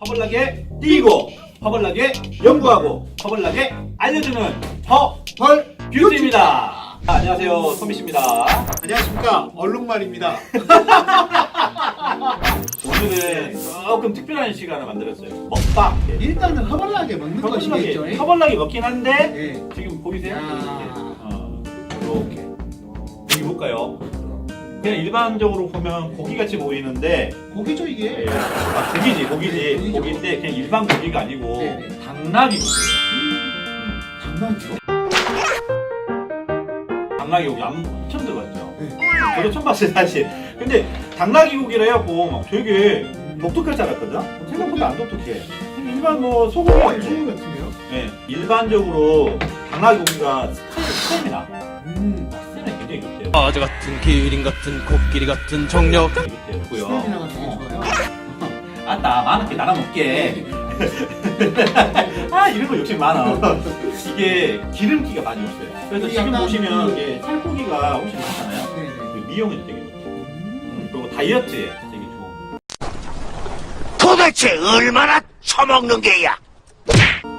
허벌나게 뛰고 허벌나게 연구하고 허벌나게 알려주는 허벌 뷰티입니다. 안녕하세요 소미 씨입니다. 안녕하십니까 얼룩말입니다. 오늘은 조금 특별한 시간을 만들었어요. 먹방. 일단은 허벌나게 먹는 허벌나게 것이겠죠. 예? 허벌나게 먹긴 한데 예. 지금 보이세요? 야. 어, 이렇게 여기 볼까요? 그냥 일반적으로 보면 고기같이 보이는데 고기죠 예, 이게. 아, 고기지 고기지 네, 고기죠. 고기인데 그냥 일반 고기가 아니고 네, 네. 당나귀 고기예요. 장난이죠. 당나귀 고기 안 처음 들어봤죠? 네. 저도 처음 봤어요 사실. 근데 당나귀 고기를 해갖고 막 되게 독특할 줄 알았거든. 생각보다 안 독특해. 일반 뭐 소고기 어, 아니고. 소금 같은데요? 네, 일반적으로 당나귀 고기가 스타일, 스타일이나 음. 어제 같은 기린 같은 코끼리 같은 정력 좋아요. 아따 많은 게 나눠 먹게. 아 이런 거 욕심 많아. 이게 기름기가 많이 없어요. 그래서 지금 약간 보시면 그- 이게 살코기가 훨씬 많잖아요. 네네. 그 미용에도 되게 좋고 음. 그리고 다이어트에 되게 좋은. 도대체 얼마나 처먹는 게야?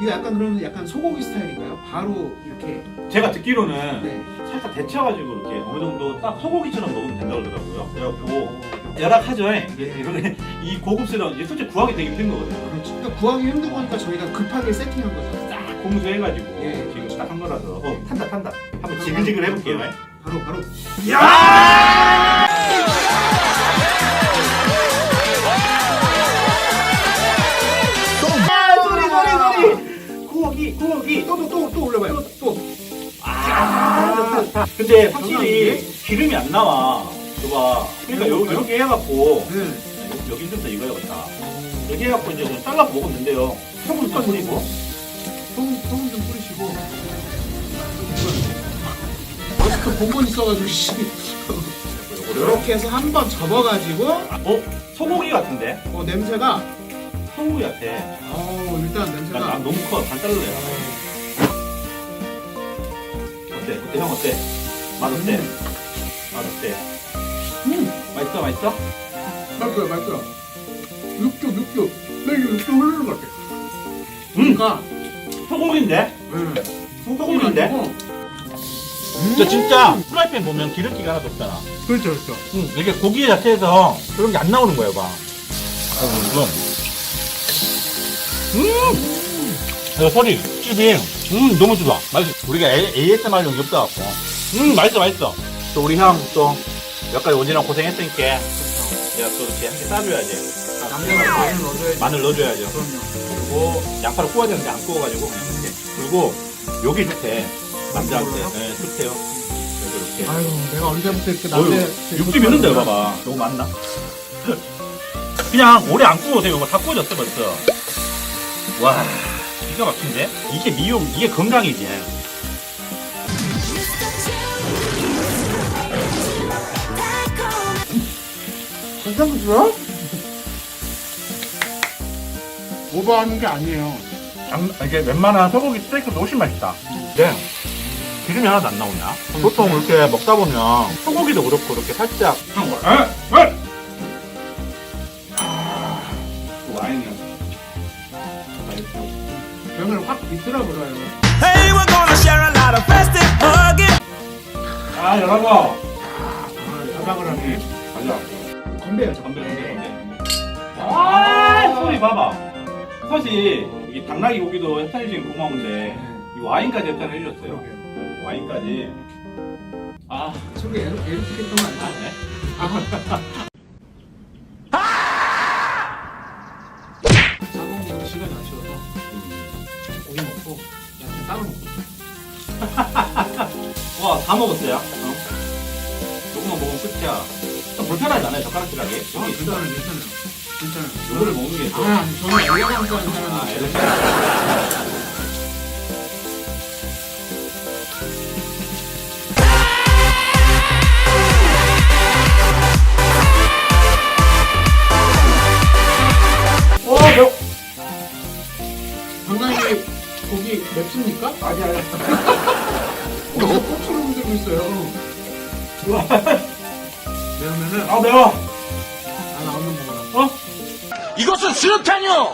이거 약간 그러면 약간 소고기 스타일인가요? 바로 이렇게. 제가 듣기로는 네. 살짝 데쳐가지고 이렇게 어느 정도 딱 소고기처럼 먹으면 된다고 그러더라고요. 그래갖고 열악하죠. 이게 이렇게 이 고급스러운 이게 솔직히 구하기 되게 힘든 거거든요. 그렇죠. 그러니까 구하기 힘든 거니까 저희가 급하게 세팅한 거죠. 딱 고무수해가지고 예. 지금 딱 한 거라서 어 탄다 탄다. 한번 지글지글 해볼게요. 바로 바로. 아, 근데 확실히 기름이 안 나와. 봐봐. 그러니까 요, 이렇게 해갖고 네. 여기 좀더 익어야겠다. 이렇게 해갖고 이제 좀 잘라서 먹으면 된대요. 소금 좀 뿌리고. 소금 소금 좀 뿌리시고. 마스크 본건 있어가지고 씨. 이렇게 해서 한 번 접어가지고 어? 소고기 같은데? 어 냄새가 소고기 같아. 어 일단 난, 냄새가 난 너무 커. 반 자를래. 어때? 어때? 형 어때? 맛 어때? 맛 어때? 음 맛있어? 맛있어? 맛있어요 맛있어요 육즙 육즙 나 이거 육즙 흐르는 것 같아 음! 그러니까 소고기인데? 네. 소고기인데? 진짜 진짜 프라이팬 보면 기름기가 하나도 없잖아. 그렇죠 그렇죠 응, 이게 고기 자체에서 그런 게 안 나오는 거예요, 봐. 음, 음, 이거 소리, 씹이, 음, 너무 좋아. 맛있어. 우리가 ASMR 용이 없어갖고. 음, 맛있어, 맛있어. 또 우리 형또몇 가지 오지랖 고생했으니까 내가 또 이렇게 한개 싸줘야지. 남자가 마늘 넣어줘야지 마늘 넣어줘야죠. 그럼요 그리고 양파를 구워야 되는데 안 구워가지고 그냥 이렇게. 그리고 여기 좋대. 남자한테. 네, 좋대요. 이렇게. 아유 내가 언제부터 이렇게 어휴, 남자 육즙 있는데 봐봐 너무 많나? 그냥 오래 안 구워도 이거 다 구워졌어 벌써 와 기가 막힌데? 이게 미용 이게 건강이지 괜찮으세요? 오버하는 게 아니에요 장, 이게 웬만한 소고기 스테이크도 훨씬 맛있다 네 기름이 하나도 안 나오냐? 보통 이렇게 먹다 보면 소고기도 그렇고 이렇게 살짝 에? 에? 아, 와인이야 병을 확 비틀어 버려요 Hey we're gonna share a lot of festive hugging 아 여러분 사랑을 하니 가자 건배야죠 건배 건배 건배. 아 소리 봐봐. 사실 이게 당나귀 고기도 협찬해 주신 고마운데 이 와인까지 협찬을 해주셨어요. 네, 와인까지. 아, 저게 에로, 에로틱했던 거아 아니야? 네? 자동으로 시간 맞춰서 고기 먹고 야채 따로 먹고 와다 먹었어요? 어? 조금만 먹으면 끝이야 좀 불편하잖아요 젓가락질하기 아 여기 괜찮아요 괜찮아요 괜찮아요 요거를 먹는 게 또. 아 저는 엘레강스 하는 아. 오, 매워. 건강히 고기 맵습니까? 아니, 아니. 고기가 꽃처럼 흔들고 있어요 매우면은 아, 매워. 아 나오는 거구나 어? 이것은 수류탄이요!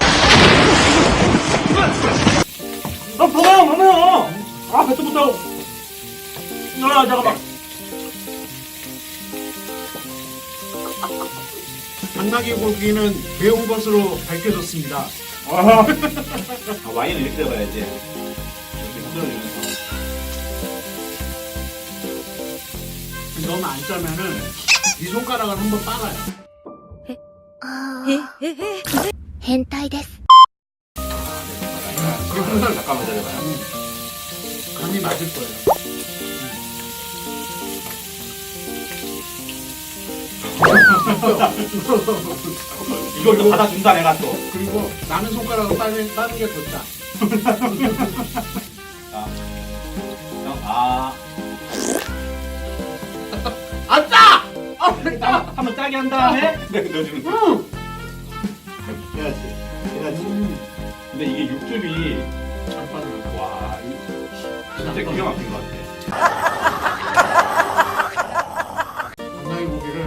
아, 먹어요, 먹어요! 아, 뱉어 못하고. 아, 잠깐만. 당나귀 고기는 매운 것으로 밝혀졌습니다. 아, 와인을 이렇게 잡아야지. 이렇게 흔들어주면서. 너무 안 짜면은 이 손가락을 한번 빨아요. 헨타이 데스. 그럼 항상 잠깐만 기다려봐요. 감이 맞을 거예요. 이걸 또 받아준다 내가 또. 그리고 남의 손가락을 빠는, 빠는 게 좋다. 아. 아. 짜! 아, 한- 한번 짜게 한 다음에 네, 넣어주는 거. 음. 해야지. 해야지. 음. 근데 이게 육즙이 잘 빠져요. 와, 이거 진짜 기가 막힌 것 같아. 당나귀 고기를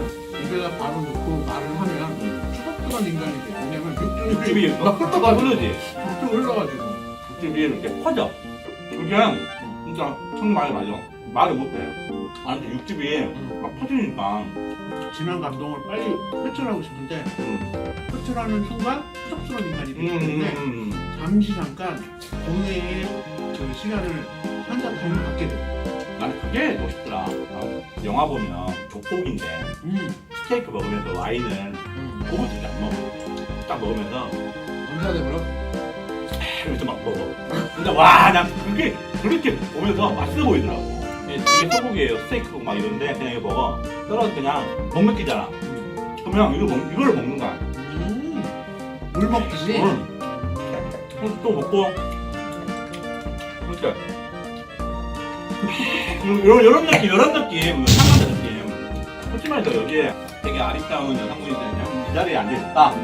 입에다 바로 넣고 말을 하면 추덕추덕 인간이 돼. 왜냐면 육즙이 육즙이 막 흘러가 흐르지. 육즙 흘러가지고. 육즙이 이렇게 퍼져. 그게 진짜 정말 맞아. 말을 못해. 아, 근데 육즙이 막 퍼지니까. 진한 감동을 빨리 표출하고 싶은데 음, 표출하는 순간 촉스러운 인간이 음, 되기 음, 때문에 음. 잠시 잠깐 공회의 그 시간을 한잔 타임을 갖게 돼요. 나는 그게 멋있더라. 어, 영화 보면 조폭인데 음, 스테이크 먹으면서 와인을 음. 고급지게 안 먹어. 딱 먹으면서 원사대로 이렇게 막 먹어. 근데 와, 난 그게 그렇게 보면서 맛있어 보이더라고. 이게 이게 소고기예요. 스테이크 막 이런데 그냥 이거 먹어. 떨어져 그냥 못 먹기잖아. 그러면 이걸 먹, 이걸 먹는 거야. 음, 물 먹듯이 응. 그래서 또 먹고. 그러니까. 이런, 이런 느낌, 이런 느낌, 상관의 느낌. 솔직히 말해서 여기에 되게 아리따운 여성분이 그냥 이 자리에 앉아있다.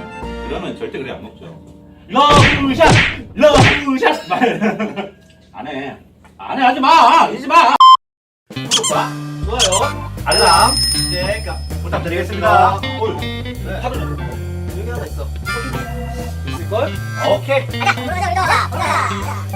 그러면 절대 그래 안 먹죠. 러브샷! 러브샷! 말. 안 해. 안 해, 하지 마! 이지 마! 구독과 좋아요, 알람, 이제 부탁드리겠습니다. 어휴, 하도 여기 하나 있어. 있을걸? 오케이. 올라가 올라가 올라가